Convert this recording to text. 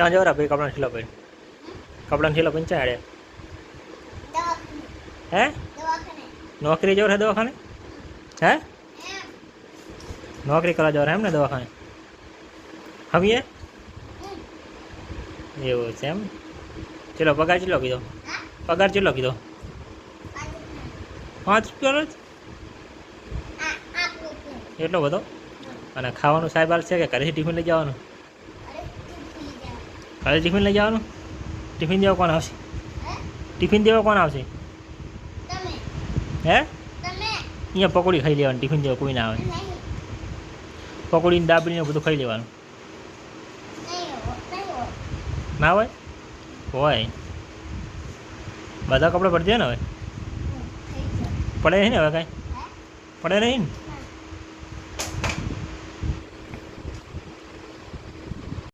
ત્યાં જવરા ભાઈ કપડાં ઠીલો ભાઈ કપડાં ઠીલો ભાઈ ચાડે. હે? નોકરી જવર હે દવાખાને? હે? નોકરી કરવા જવર એમ ને દવાખાને? હમીએ? એવું છે એમ. ચલો પગાર ચેટલો કીધો? પગાર ચેટલો કીધો? પાંચ રૂપિયા જ? એટલો બધો? અને ખાવાનું સાહેબ હાલ છે કે ઘરેથી ટિફિન લઈ જવાનું? ઘરે ટિફિન લઈ જવાનું? ટિફિન દેવા કોણ આવશે? ટિફિન દેવા કોણ આવશે? હે? અહીંયા પકોડી ખાઈ લેવાની ટિફિન દેવા કોઈ ના આવે. પકોડીને દાબડીને બધું ખાઈ લેવાનું. ના હોય? હોય. બધા કપડાં ભરજે ને હવે? પડે નહીં ને હવે કાંઈ? પડે નહીં ને?